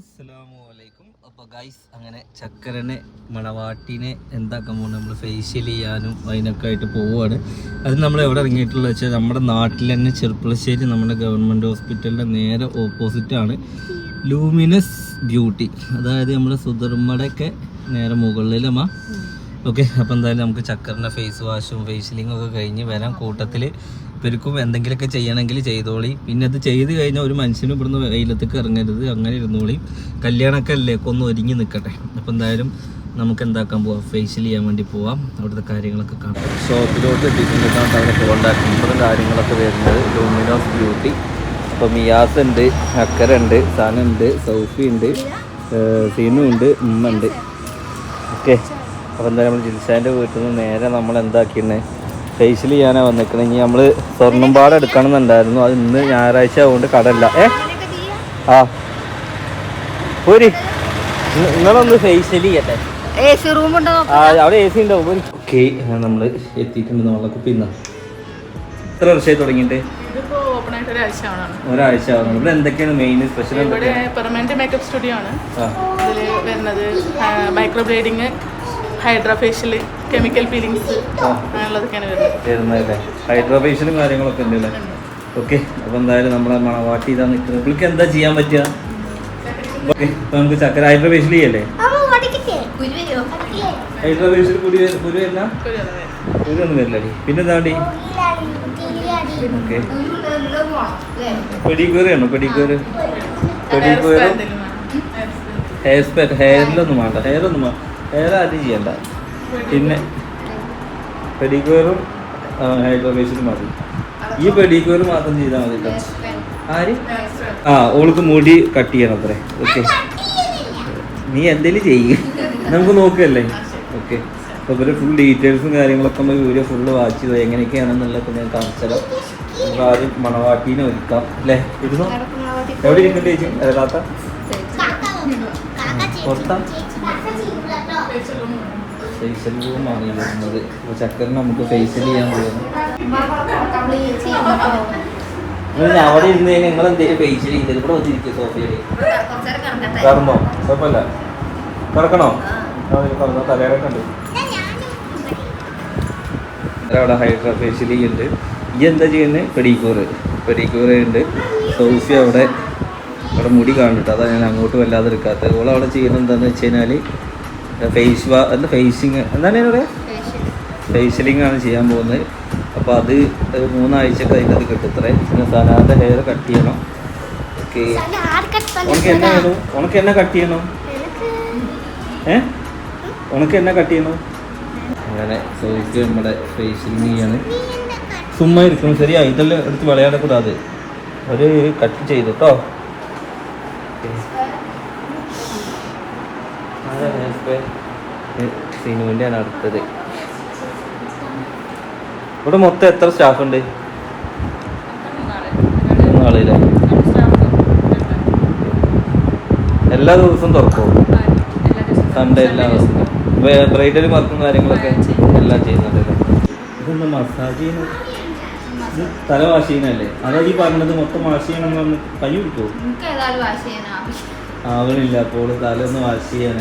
അസ്സലാമലൈക്കും അപ്പോൾ ഗൈസ് അങ്ങനെ ചക്കരനെ മണവാട്ടിനെ എന്താക്കാൻ പോകുന്നത് നമ്മൾ ഫേഷ്യൽ ചെയ്യാനും അതിനൊക്കെ ആയിട്ട് പോവുകയാണ് അത് നമ്മൾ എവിടെ ഇറങ്ങിയിട്ടുള്ളത് വെച്ചാൽ നമ്മുടെ നാട്ടിൽ തന്നെ ചെറുപ്പളശ്ശേരി നമ്മുടെ ഗവൺമെന്റ് ഹോസ്പിറ്റലിന്റെ നേരെ ഓപ്പോസിറ്റാണ് ലൂമിനസ് ബ്യൂട്ടി അതായത് നമ്മുടെ സുധർമ്മയുടെയൊക്കെ നേരെ മുകളിലമ്മ ഓക്കെ അപ്പോൾ എന്തായാലും നമുക്ക് ചക്കറിന്റെ ഫേസ് വാഷും ഫേഷ്യലിങ്ങും ഒക്കെ കഴിഞ്ഞ് വരാം. കൂട്ടത്തിൽ ഇവർക്കും എന്തെങ്കിലുമൊക്കെ ചെയ്യണമെങ്കിൽ ചെയ്തോളി. പിന്നെ അത് ചെയ്ത് കഴിഞ്ഞാൽ ഒരു മനുഷ്യനും ഇവിടുന്ന് വെയിലത്തേക്ക് ഇറങ്ങരുത്. അങ്ങനെ ഇരുന്നോളി. കല്യാണമൊക്കെ അല്ലേ? ഒന്ന് ഒരുങ്ങി നിൽക്കട്ടെ. അപ്പോൾ എന്തായാലും നമുക്ക് എന്താക്കാൻ പോവാം? ഫേഷ്യൽ ചെയ്യാൻ വേണ്ടി പോവാം. അവിടുത്തെ കാര്യങ്ങളൊക്കെ കാണാം. ഷോപ്പിലോട്ട് എത്തിയിട്ടുണ്ട്. അവിടെ കോണ്ടാക്ട് നമ്പറും കാര്യങ്ങളൊക്കെ വരുന്നത് ലൂമിനോസ് ബ്യൂട്ടി അപ്പോൾ മിയാസ് ഉണ്ട് അക്കര ഉണ്ട് സന ഉണ്ട് സൗഫി ഉണ്ട് സീനു ഉണ്ട് ഉമ്മ ഉണ്ട്. ഓക്കെ. അപ്പോൾ എന്തായാലും നമ്മൾ ജിൻസാന്റെ വീട്ടിൽ നിന്ന് നേരെ നമ്മൾ എന്താക്കിയിരുന്നത് ഫേഷ്യൽ ചെയ്യാനാണ് വന്നിരിക്കുന്നത് ഇനി നമ്മൾ സ്വർണം പാടം എടുക്കണം എന്നുണ്ടായിരുന്നു അത് ഇന്ന് ഞായറാഴ്ച ആവുകൊണ്ട് കടല്ല ഏ? ആ. പോരി. നിങ്ങളൊന്ന് ഫേഷ്യൽ ചെയ്യട്ടെ. എ റൂം ഉണ്ടോ അവിടെ എ സി ഉണ്ടാവും. ഓക്കെ നമ്മൾ എത്തിയിട്ടുണ്ട്. നമ്മളെ കുപ്പിന്ന എത്ര വർഷമായി തുടങ്ങിയിട്ട്? ഇതിപ്പോ ഓപ്പൺ ആയിട്ട് ഒരാഴ്ച ഇവിടെ എന്തൊക്കെയാണ് മെയിൻ സ്പെഷ്യൽ ഇവിടെ പെർമനന്റ് മേക്കപ്പ് സ്റ്റുഡിയോ ആണ്. ആ. ഇതിൽ വരുന്നത് microblading hydra facial chemical peelings അങ്ങനെയുള്ളതൊക്കെയാണ് വരുന്നത്. ഹൈഡ്രോഫേഷ്യലും കാര്യങ്ങളൊക്കെ ഉണ്ട് അല്ലേ? ഓക്കെ അപ്പോൾ എന്തായാലും നമ്മളെ മണവാട്ടി ഇതാ നിൽക്കുന്നത് പുള്ളിക്ക് എന്താ ചെയ്യാൻ പറ്റുക? ഓക്കെ അപ്പോൾ നമുക്ക് ചക്കര ഹൈഡ്രോഫേഷ്യൽ ചെയ്യല്ലേ? ഹൈഡ്രോഫേഷ്യൽ വരില്ലടി ഓക്കെ ഹെയർ ഹെയറിലൊന്നും വേണ്ട. ഹെയർ ഒന്നും ഹെയർ ആദ്യം ചെയ്യണ്ട. പിന്നെ പെഡിക്യൂറും ഹൈഡ്രോഫേഷ്യലും മതി ഈ പെഡിക്യൂർ മാത്രം ചെയ്താൽ മതി കേട്ടോ ആര് ആ ഓൾക്ക് മുടി കട്ട് ചെയ്യണം അത്രേ ഓക്കെ നീ എന്തേലും ചെയ്യുക നമുക്ക് നോക്കല്ലേ ഓക്കെ അപ്പോൾ ഇവർ ഫുൾ ഡീറ്റെയിൽസും കാര്യങ്ങളൊക്കെ നമ്മൾ വീഡിയോ ഫുള്ള് വാച്ച് ചെയ്തു എങ്ങനെയൊക്കെയാണെന്നുള്ളതൊക്കെ ഞാൻ കാണിച്ചത് നമുക്ക് ആദ്യം മണവാട്ടീനെ ഒരുക്കാം അല്ലേ ഇരുന്നോ എവിടെ ഇരിക്കട്ടെ ചേച്ചി അല്ലാത്ത പുറത്താ ഫേഷ്യൽ പോകും വരുന്നത് അപ്പോൾ ചക്കറിന് നമുക്ക് ഫേഷ്യൽ ചെയ്യാൻ പോകുന്നു അവിടെ ഇരുന്ന് കഴിഞ്ഞാൽ നിങ്ങൾ എന്തെങ്കിലും ഫേഷ്യൽ ചെയ്തത് ഇവിടെ വന്നിരിക്കും സോഫയിൽ കറന്നോ? കുഴപ്പമില്ല. കിടക്കണോ കറന്നോ തലയിലൊക്കെ ഉണ്ട്. അവിടെ ഹൈഡ്രാ ഫേഷ്യൽ ചെയ്യുന്നുണ്ട്. ഈ എന്താ ചെയ്യുന്നത് പെഡിക്യൂർ പെഡിക്യൂർ ഉണ്ട്. അവിടെ അവിടെ മുടി കാണിട്ട് അതാണ് ഞാൻ അങ്ങോട്ട് വല്ലാതെ എടുക്കാത്തത്. ഓൾ അവിടെ ചെയ്യുന്നത് എന്താണെന്ന് വെച്ച് കഴിഞ്ഞാൽ ഫേസ് വാ എന്താ ഫേസിങ് എന്താണ് ഞാൻ പറയുക ഫേഷ്യലിംഗ് ആണ് ചെയ്യാൻ പോകുന്നത്. അപ്പോൾ അത് മൂന്നാഴ്ച കഴിഞ്ഞത് കിട്ടത്രേ പിന്നെ സനാഥ ഹെയർ കട്ട് ചെയ്യണം. ഓക്കെ. ഉണക്ക് എന്നെ വേണം ഉണക്ക് എന്നെ കട്ട് ചെയ്യണം? ഏ? ഉണക്ക് എന്നെ കട്ട് ചെയ്യണം? അങ്ങനെ സോയിക്ക് നമ്മുടെ ഫേഷ്യലിംഗ് ചെയ്യാണ്. ചുമ്മാ ഇരിക്കണം. ശരിയാ ഇതെല്ലാം എടുത്ത് വിളയാടക്കൂടാതെ ഒരു കട്ട് ചെയ്തു കേട്ടോ സിനുവിന്റെയാണ് അടുത്തത് ഇവിടെ മൊത്തം എത്ര സ്റ്റാഫ് ഉണ്ട് മൂന്നാളില്ലേ? എല്ലാ ദിവസവും തുറക്കും സൺഡേ എല്ലാ ദിവസവും. ബ്രൈഡൽ വർക്കും കാര്യങ്ങളൊക്കെ എല്ലാം ചെയ്യുന്നുണ്ട് ഇതൊന്ന് മസാജ് ചെയ്യുന്ന തല വാഷ് ചെയ്യുന്നല്ലേ അതാ ഈ പറഞ്ഞത് മൊത്തം വാഷ് ചെയ്യണം എന്ന് പറഞ്ഞ് കൈ ആവശ്യം ആവണില്ല അപ്പോൾ തല ഒന്ന് വാഷ് ചെയ്യാൻ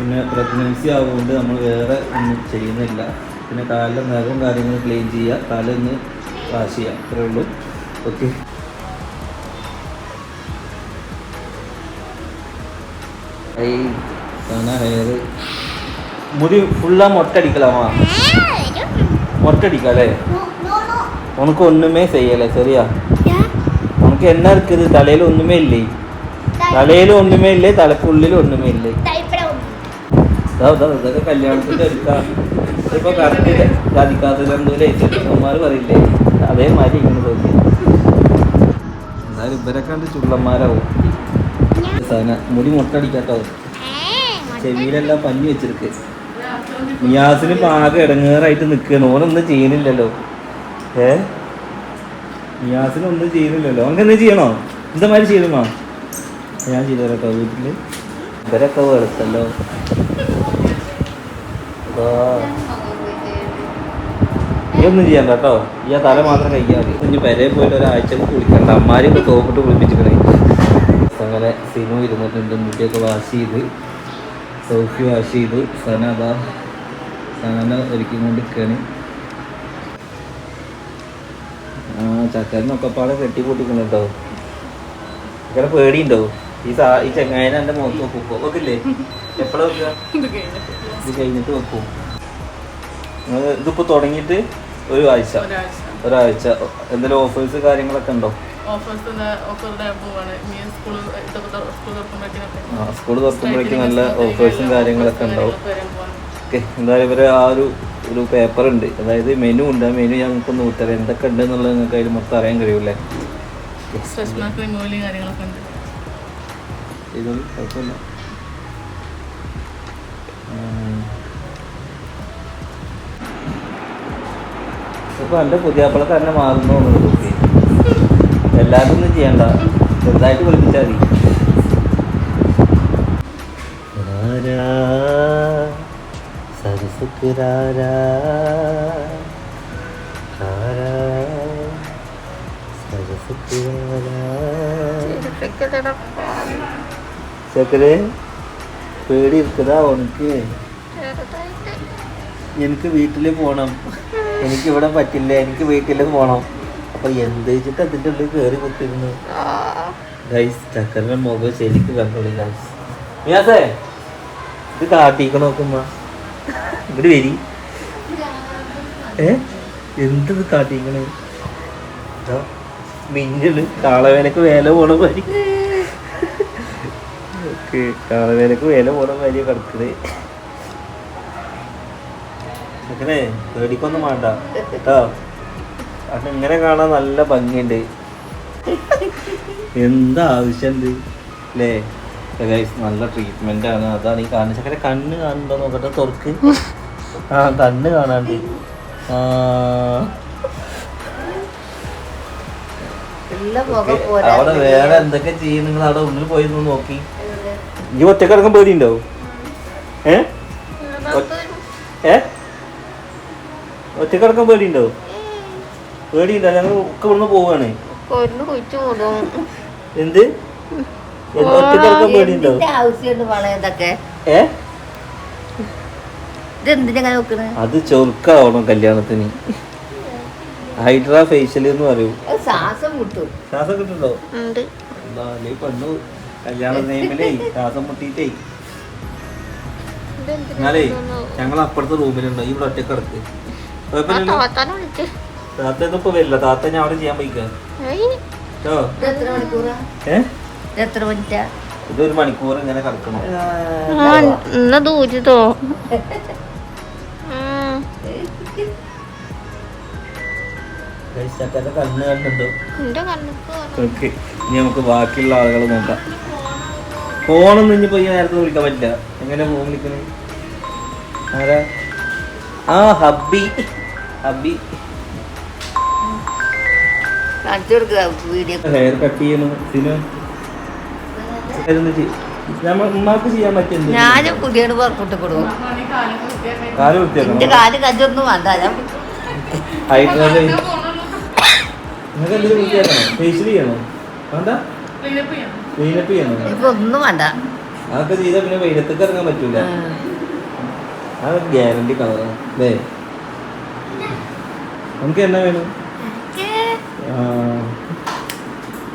പിന്നെ പ്രഗ്നൻസി ആവുകൊണ്ട് നമ്മൾ വേറെ ഒന്നും ചെയ്യുന്നില്ല പിന്നെ കാലിലെ നഖവും കാര്യങ്ങളും ക്ലീൻ ചെയ്യുക തല ഒന്ന് വാഷ് ചെയ്യുക അത്രേ ഉള്ളൂ ഓക്കെ ഹെയർ മുടി ഫുള്ളാ മൊട്ടടിക്കലാമാ மொட்டடிக்காலே உனக்கு ஒன்றுமே செய்யலை சரியா உனக்கு என்ன இருக்குது தலையில் ஒன்றுமே இல்லை തലയിൽ ഒന്നുമേ ഇല്ലേ തലക്കുള്ളിൽ ഒന്നുമേ ഇല്ലേ ഇതാ, ഇതാ, ചുള്ളന്മാരാവും. മുടി മുട്ടടിക്കാട്ടോ ചെവിയിലെല്ലാം പഞ്ഞി വെച്ചിരിക്ക്. നിയാസിന് പാകം ഇടങ്ങേറായിട്ട് നിൽക്കുകയാണ്. ഓനൊന്നും ചെയ്യുന്നില്ലല്ലോ. ഏ? നിയാസിനൊന്നും ചെയ്യുന്നില്ലല്ലോ. എന്താ ചെയ്യണോ? എന്താ മാതിരി ചെയ്യണോ? ഞാൻ ചെയ്തു തരാട്ടോ ഇവരൊക്കെ വെളുത്തല്ലോ. ഇതൊന്നും ചെയ്യണ്ട കേട്ടോ ഈ തല മാത്രം കഴിക്കാൻ മതി. ഇനി പെരേ പോയിട്ട് ഒരാഴ്ച കുളിക്കണ്ട. അമ്മാരി തോപ്പിട്ട് കുളിപ്പിച്ചിക്കണേ. അങ്ങനെ സിനു ഇരുന്നിട്ടുണ്ട്. മുടിയൊക്കെ വാഷ് ചെയ്ത്. സോഫി വാഷ് ചെയ്തു. സന അതാ. സന ഒരുക്കി കൊണ്ടിരിക്കുകയാണ് ആ ചക്കരനൊക്കെ പാടെ കെട്ടി പൊട്ടിക്കണുണ്ടോ ചക്കര പേടിയുണ്ടോ? ഈ സാ ഈ ചെങ്ങായനെ എന്റെ മുഖത്ത് വെക്കുമ്പോ വെക്കില്ലേ എപ്പോഴാ വെക്കുക? ഇത് കഴിഞ്ഞിട്ട് വെക്കും ഇതിപ്പോൾ തുടങ്ങിയിട്ട് ഒരു ആഴ്ച. ഒരാഴ്ച. എന്തെങ്കിലും ഓഫേഴ്സ് കാര്യങ്ങളൊക്കെ ഉണ്ടോ? സ്കൂൾ തുറക്കുമ്പോഴേക്കും നല്ല ഓഫേഴ്സും കാര്യങ്ങളൊക്കെ ഉണ്ടാവും. ഓക്കെ എന്തായാലും ഇവരെ ആ ഒരു ഒരു പേപ്പർ ഉണ്ട്. അതായത് മെനു ഉണ്ട്. ആ മെനു ഞങ്ങൾക്ക് ഒന്ന് വിട്ടുതരാം എന്തൊക്കെ ഉണ്ട് എന്നുള്ളത് നിങ്ങൾക്ക് അതിൽ മൊത്തം അറിയാൻ കഴിയൂലേ ഇതൊന്നും കുഴപ്പമില്ല ഉം. ഇപ്പൊ എന്റെ പുതിയാപ്പിള തന്നെ മാറുന്നു കുട്ടി എല്ലാവരും ഒന്നും ചെയ്യണ്ട ചെറുതായിട്ട് വിളിപ്പിച്ചാൽ മതി സരസുക്കുരാരാ സരസുക്ക് രാരാ, രാരാ, സരസുക്ക് രാരാ. ചക്കരെ പേടി ഇരിക്കതാ ഉനക്ക് എനിക്ക് വീട്ടിൽ പോണം. എനിക്ക് ഇവിടെ പറ്റില്ല. എനിക്ക് വീട്ടിൽ പോണം. അപ്പൊ എന്ത് വെച്ചിട്ട് അതിന്റെ ഉള്ളിൽ കയറി കുത്തിരുന്നു ഗൈസ് ചക്കരന്റെ മുഖം ശരിക്ക് കണ്ടോളി ഇത് കാട്ടിക്ക് നോക്കുമ്പ ഇവിടെ വരി. ഏ? എന്തത് കാട്ടിക്കണേ? മിന്നൽ കാളവേനക്ക് വേല പോണ പരി ഓക്കെ കാളവേനക്ക് വേല പോണ மாதிரியே கிடக்குது അങ്ങനെ പേടിക്കൊന്നും വേണ്ട. കേട്ടോ? അത് ഇങ്ങനെ കാണാൻ നല്ല ഭംഗിയുണ്ട്. എന്താ ആവശ്യമുണ്ട് അല്ലേ? നല്ല ട്രീറ്റ്മെന്റ് ആണ്. അതാണ് ഈ ചക്കര കണ്ണ് കാണുന്നുണ്ടോ നോക്കട്ടെ തുറക്ക്. ആ കണ്ണ് കാണാണ്ട്. അവിടെ വേറെ എന്തൊക്കെ ചെയ്യും നിങ്ങൾ അവിടെ ഉള്ളിൽ പോയി നോക്കി. ഈ ഒറ്റയ്ക്ക് പേടിയുണ്ടോ ഏ? ഉണ്ടാവും ഏ ഒറ്റക്കിടക്കം പേടിയുണ്ടാവും? പേടിയില്ല ഞങ്ങൾ ഒക്കെ ഇവിടുന്ന് പോവാണ്. എന്ത്? ഏ? അത് ചെറുക്കാവണം കല്യാണത്തിന്. ഹൈഡ്രാ ഫേഷ്യൽ എന്ന് പറയൂ. ശ്വാസം കിട്ടും ശ്വാസം കിട്ടുണ്ടോ ഉണ്ട്. എന്താ അല്ലേ പെണ്ണു കല്യാണ നിയമലേ ശ്വാസം മുട്ടിയിട്ടേ എന്നാലേ ഞങ്ങൾ അപ്പുറത്തെ റൂമിലുണ്ടോ. ഇവിടെ ഒറ്റ കിടക്ക്. താത്ത ഇപ്പൊ വരില്ല. താത്ത ഞാൻ അവിടെ ചെയ്യാൻ പോയിക്കാ. ഇതൊരു മണിക്കൂർ ഇങ്ങനെ കിടക്കണം. എന്നാ ഇനി നമുക്ക് ബാക്കിയുള്ള ആളുകൾ നോക്കാം. ഫോണൊന്നും ഇനിയിപ്പോ ഈ നേരത്തെ വിളിക്കാൻ പറ്റില്ല. എങ്ങനെ ഫോൺ വിളിക്കുന്നത് ആരാ? ആ hubby hubby. Video. Haircut ചെയ്യണു. സിനു. ഉമ്മാക്ക് ചെയ്യാൻ പറ്റുന്നുണ്ട് ഞാനും പുതിയ പുറപ്പെട്ട് കൊടുക്കും. ഈ കാലം വൃത്തിയാക്കണം കാൽ കഞ്ചൊന്നും വേണ്ട. ഞാൻ ഫേഷ്യൽ ചെയ്യണോ? വേണ്ട? ക്ലീനപ്പ് ചെയ്യണം. ക്ലീനപ്പ് ചെയ്യണോ? ഇപ്പൊ ഒന്നും വേണ്ട. അതൊക്കെ ചെയ്താൽ പിന്നെ വെയിലത്തേക്ക് ഇറങ്ങാൻ പറ്റൂല. അതൊക്കെ ഗ്യാരണ്ടി കളറാണ് അല്ലേ നമുക്ക് എന്നാ വേണം? ആ.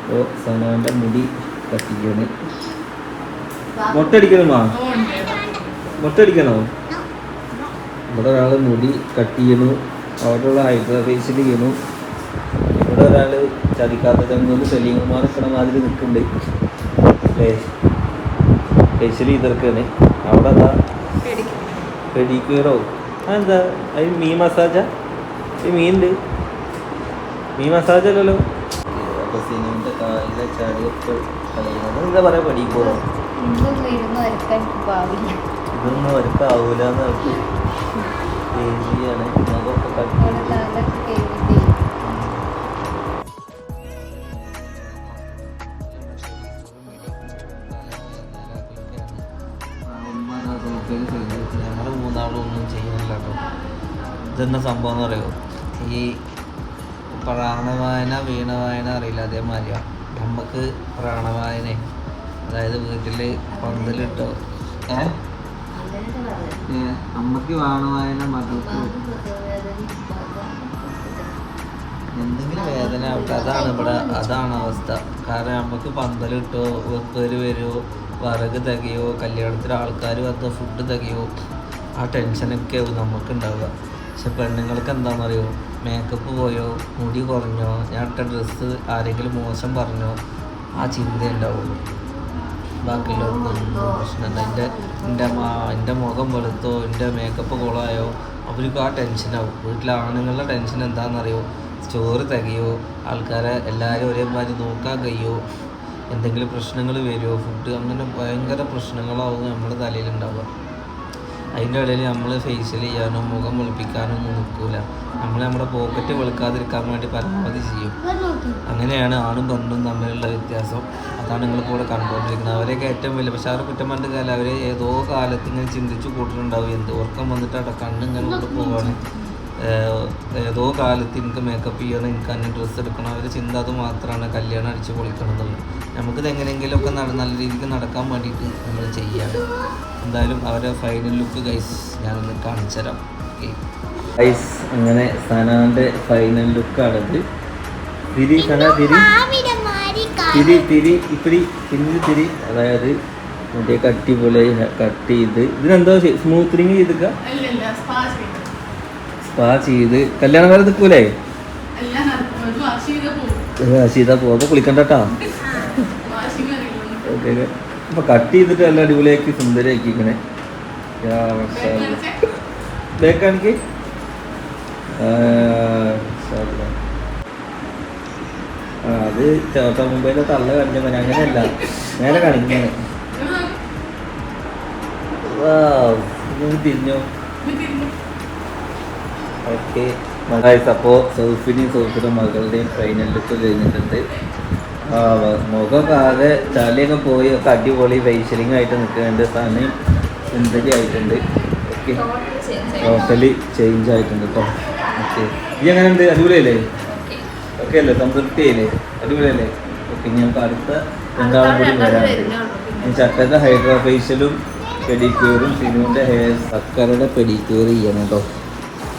ഓ സനാന്റെ മുടി കത്തിക്കണ് മൊട്ടടിക്കണമാ മൊട്ടടിക്കണോ? ഇവിടെ ഒരാൾ മുടി കട്ട് ചെയ്യണു അവിടെയുള്ള ഹൈഡ്രാ ഫേഷ്യൽ ചെയ്യണു. ഇവിടെ ഒരാൾ ചതിക്കാത്തതെന്ന് സലീം കുമാർ നിൽക്കണ മാതിരി നിൽക്കുന്നുണ്ട്. സ്പെഷ്യലി ഇതർക്കാണ് അവിടെ അതാ പെഡിക്യൂറോ അതെന്താ? അത് മീ മസാജാ? ഈ മീനുണ്ട് മീ മസാജ് അല്ലല്ലോ അപ്പോൾ സിനിമന്റെ കാലിലെ ചാടിയൊക്കെ കളയുന്നത് എന്താ പറയാ പെഡിക്യൂറോ എനിക്ക് ഇതൊന്നും അവർക്കാവൂല എന്ന് അവർക്ക് പേടിയാണ് അതൊക്കെ കട്ട് ഇതെന്താ സംഭവം എന്ന് പറയുമോ ഈ പ്രാണവായന വീണവായന അറിയില്ല അതേമാതിരിയാ. നമുക്ക് പ്രാണവായന അതായത് വീട്ടിൽ പന്തലിട്ടോ ഏ? അമ്മയ്ക്ക് പ്രാണവായന മകൾക്ക് എന്തെങ്കിലും വേദന ആവട്ടെ. അതാണ് ഇവിടെ അതാണ് അവസ്ഥ. കാരണം നമുക്ക് പന്തലിട്ടോ വെപ്പേര് വരുമോ വിറക് തികയോ കല്യാണത്തിന് ആൾക്കാർ വന്ന ഫുഡ് തികയോ ആ ടെൻഷനൊക്കെ ആവും നമുക്ക് ഉണ്ടാവുക. പക്ഷെ പെണ്ണുങ്ങൾക്ക് എന്താണെന്നറിയോ? മേക്കപ്പ് പോയോ മുടി കുറഞ്ഞോ ഞാൻ ഇട്ട ഡ്രസ്സ് ആരെങ്കിലും മോശം പറഞ്ഞോ ആ ചിന്ത ഉണ്ടാവുള്ളൂ. ബാക്കിയുള്ളവർക്കൊന്നും പ്രശ്നമില്ല എന്റെ എന്റെ മാ എന്റെ മുഖം വെളുത്തോ എന്റെ മേക്കപ്പ് കുളമായോ അവർക്ക് ആ ടെൻഷനാവും വീട്ടിലെ ആണുങ്ങളുടെ ടെൻഷൻ എന്താണെന്നറിയോ? ചോറ് തികയോ ആൾക്കാരെ എല്ലാവരും ഒരേമാതിരി നോക്കാൻ കഴിയോ? എന്തെങ്കിലും പ്രശ്നങ്ങൾ വരുമോ? ഫുഡ് അങ്ങനെ ഭയങ്കര പ്രശ്നങ്ങളാവും നമ്മുടെ തലയിലുണ്ടാവുക അതിന്റെ ഇടയിൽ നമ്മൾ ഫേഷ്യൽ ചെയ്യാനോ മുഖം വെളുപ്പിക്കാനോ ഒന്നും നിൽക്കില്ല നമ്മൾ നമ്മുടെ പോക്കറ്റ് വെളുക്കാതിരിക്കാൻ വേണ്ടി പരമാവധി ചെയ്യും. അങ്ങനെയാണ് ആണും പെണ്ണും തമ്മിലുള്ള വ്യത്യാസം. അതാണ് നിങ്ങൾ കൂടെ കണ്ടുകൊണ്ടിരിക്കുന്നത്. അവരെയൊക്കെ ഏറ്റവും വലിയ പക്ഷേ അവരെ കുറ്റം പറഞ്ഞ കാലം അവരെ ഏതോ കാലത്ത് ഇങ്ങനെ ചിന്തിച്ചു കൂട്ടിട്ടുണ്ടാവും. എന്ത് ഉറക്കം വന്നിട്ട് അവിടെ കണ്ണിങ്ങനെ കൊണ്ട് പോവാണ്. ഏതോ കാലത്ത് എനിക്ക് മേക്കപ്പ് ചെയ്യണം എനിക്ക് അന്നെ ഡ്രസ്സ് എടുക്കണം അവർ ചിന്ത അത് മാത്രമാണ്. കല്യാണം അടിച്ച് പൊളിക്കണം എന്നുള്ളത് നമുക്കിത് എങ്ങനെയെങ്കിലുമൊക്കെ നല്ല രീതിക്ക് നടക്കാൻ വേണ്ടിയിട്ട് നമ്മൾ ചെയ്യാണ്. എന്തായാലും അവരെ ഫൈനൽ ലുക്ക് ഗൈസ് ഞാനൊന്ന് കാണിച്ചു തരാം ഗൈസ് അങ്ങനെ സനാന്റെ ഫൈനൽ ലുക്കാണത് തിരി സന തിരി. തിരി തിരി ഇപ്പിടി തിരി തിരി. അതായത് മറ്റേ കട്ടി പോലെ കട്ട് ചെയ്ത്. ഇതിനെന്തോ സ്മൂത്തനിങ് ചെയ്തിക്ക? സ്പാ ചെയ്തു. സ്പാ ചെയ്ത്. കല്യാണം വരെ നിൽക്കൂലേ? ശീത പോകുമ്പോ കുളിക്കണ്ട കേട്ടോ ഓക്കെ അപ്പൊ കട്ട് ചെയ്തിട്ട് നല്ല അടിപൊളിയാക്കി സുന്ദരിയാക്കി ബേക്കാണെങ്കിൽ അത് ചേർത്ത മുംബൈയിലെ തള്ള മതി അങ്ങനെയല്ല. നേരെ കാണിക്കുന്നേ തിരിഞ്ഞു? ഓക്കെ. അപ്പോൾ സൗഫിനെയും സൗഫിയുടെ മകളുടെയും ഫൈനൽ കഴിഞ്ഞിട്ടുണ്ട്. മുഖമൊക്കെ ആകെ ചളിയൊക്കെ പോയി ഒക്കെ അടിപൊളി ഫേഷ്യലിംഗ് ആയിട്ട് നിൽക്കുന്നുണ്ട്. സമയം സുന്ദരി ആയിട്ടുണ്ട്? ഓക്കെ. ടോട്ടലി ചേഞ്ച് ആയിട്ടുണ്ട് കേട്ടോ ഓക്കെ. ഈ അങ്ങനെ ഉണ്ട്? അടിപൊളിയല്ലേ? ഓക്കെ അല്ലേ? സംതൃപ്തിയല്ലേ അടിപൊളിയല്ലേ? ഓക്കെ ഞങ്ങൾക്ക് അടുത്ത രണ്ടാളും കൂടി വരാറുണ്ട് ഈ ഹൈഡ്രോ ഹൈഡ്രാ ഫേഷ്യലും പെഡിക്യൂറും സിനുവിന്റെ ഹെയർ ചക്കരയുടെ പെഡിക്യൂർ ചെയ്യണം കേട്ടോ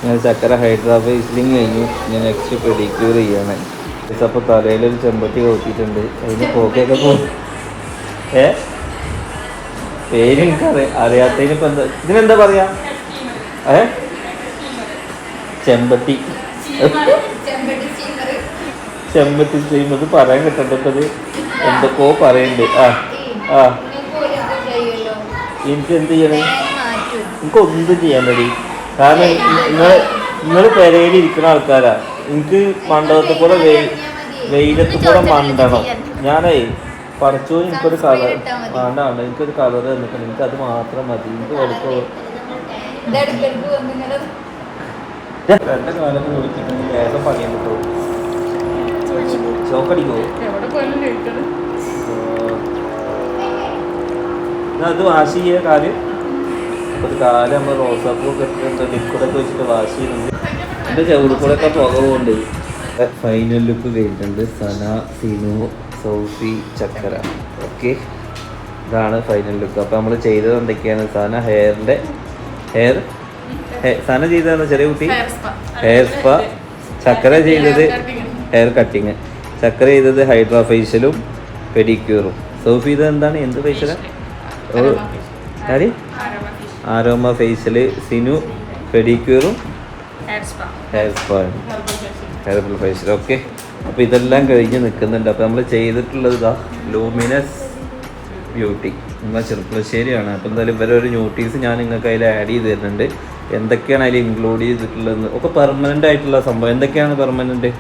ഞാൻ ചക്കര ഹൈഡ്രോ ഫേഷ്യലിങ് കഴിഞ്ഞു. ഞാൻ നെക്സ്റ്റ് പെഡിക്യൂർ ചെയ്യണം. അപ്പോൾ തലയിലൊരു ചെമ്പട്ടി കൗത്തിയിട്ടുണ്ട്. അതിന് പോക്കൊക്കെ പോകും ഏ? പേര് എനിക്കറിയ അറിയാത്തതിന് ഇപ്പം എന്താ ഇതിനെന്താ പറയാ? ഏ? ചെമ്പട്ടി. ചെമ്പത്തി ചെയ്യുന്നത് പറയാൻ കിട്ടേണ്ടത് എന്തൊക്കെയോ പറയണ്ട്. ആ ആ. എനിക്ക് എന്ത് ചെയ്യണേ? എനിക്ക് ഒന്നും ചെയ്യാൻ പറ്റി. കാരണം നിങ്ങൾ നിങ്ങൾ പെരയിൽ ഇരിക്കുന്ന ആൾക്കാരാ. എനിക്ക് മണ്ഡപത്തിൽ കൂടെ വെയിൽ വെയിലത്ത് കൂടെ മണ്ടണം ഞാനേ പറിച്ചു എനിക്കൊരു കളർ വേണ്ട വേണ്ട എനിക്കൊരു കളർ തന്നിട്ടുണ്ട്. എനിക്ക് അത് മാത്രം മതി. എനിക്ക് വെളുപ്പ് രണ്ട് കാലത്ത് വേഗം പണിയാൻ പോയാലും കഴിക്കണം അത് ചെയ്യുക കാൽ. ഒരു കാലം നമ്മൾ റോസാപ്പൂക്കെ ഇട്ടിട്ടുണ്ട്. ലിക്വിഡൊക്കെ വെച്ചിട്ട് വാഷ് ചെയ്യുന്നുണ്ട് എന്റെ ചെവിടുക്കൂടെയൊക്കെ പുക പോകുന്നുണ്ട് ഫൈനൽ ലുക്ക് കഴിഞ്ഞിട്ടുണ്ട് സന സിനു സൗഫി ചക്കര. ഓക്കെ ഇതാണ് ഫൈനൽ ലുക്ക് അപ്പോൾ നമ്മൾ ചെയ്തത് എന്തൊക്കെയാണ്? സന ഹെയറിന്റെ ഹെയർ സന ചെയ്തതാണ് ചെറിയ കുട്ടി? ഹെയർ സ്പ ചക്കര ചെയ്തത് ഹെയർ കട്ടിങ് ചക്കര ചെയ്തത് ഹൈഡ്രാ ഫേഷ്യലും പെഡിക്യൂറും സോഫി ഇത് എന്താണ്? എന്ത് ഫേഷ്യലാണ് ആര്? ആരോമ ഫേസിൽ സിനു പെഡിക്യൂറും ഹെയർ സ്പാ ഹെയർ സ്പായും ഹെർബൽ ഫേഷ്യൽ ഓക്കെ അപ്പോൾ ഇതെല്ലാം കഴിഞ്ഞ് നിൽക്കുന്നുണ്ട്. അപ്പോൾ നമ്മൾ ചെയ്തിട്ടുള്ളത് ഇതാ ലൂമിനസ് ബ്യൂട്ടി നമ്മളെ ചെറുപ്പശ്ശേരിയാണ് അപ്പോൾ എന്തായാലും ഇവരെ ഒരു നോട്ടീസ് ഞാൻ നിങ്ങൾക്ക് അതിൽ ആഡ് ചെയ്ത് തരുന്നുണ്ട്. എന്തൊക്കെയാണ് അതിൽ ഇൻക്ലൂഡ് ചെയ്തിട്ടുള്ളത് ഒക്കെ പെർമനന്റ് ആയിട്ടുള്ള സംഭവം. എന്തൊക്കെയാണ് permanent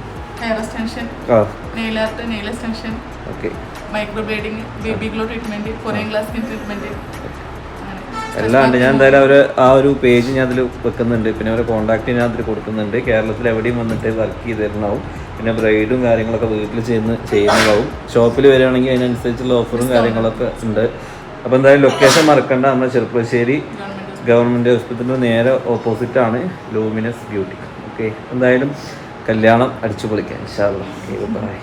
okay microblading baby glow treatment Korean glass skin treatment എല്ലാം ഉണ്ട് ഞാൻ എന്തായാലും അവർ ആ ഒരു പേജ് ഞാൻ അതിൽ വെക്കുന്നുണ്ട്. പിന്നെ അവരെ കോൺടാക്ട് ഞാൻ അതിൽ കൊടുക്കുന്നുണ്ട്. കേരളത്തിൽ എവിടെയും വന്നിട്ട് വർക്ക് ചെയ്ത് തരുന്നതാവും പിന്നെ ബ്രൈഡും കാര്യങ്ങളൊക്കെ വീട്ടിൽ ചെയ്യുന്ന ചെയ്യുന്നതാവും. ഷോപ്പിൽ വരികയാണെങ്കിൽ അതിനനുസരിച്ചുള്ള ഓഫറും കാര്യങ്ങളൊക്കെ ഉണ്ട്. അപ്പോൾ എന്തായാലും ലൊക്കേഷൻ മറക്കണ്ട. നമ്മുടെ ചെറുപ്പശ്ശേരി ഗവൺമെന്റ് ഹോസ്പിറ്റലിന് നേരെ ഓപ്പോസിറ്റ് ആണ് ലൂമിനസ് ബ്യൂട്ടി ഓക്കെ എന്തായാലും കല്യാണം അടിച്ചു പൊളിക്കാം ഇൻഷാല്ല ബൈ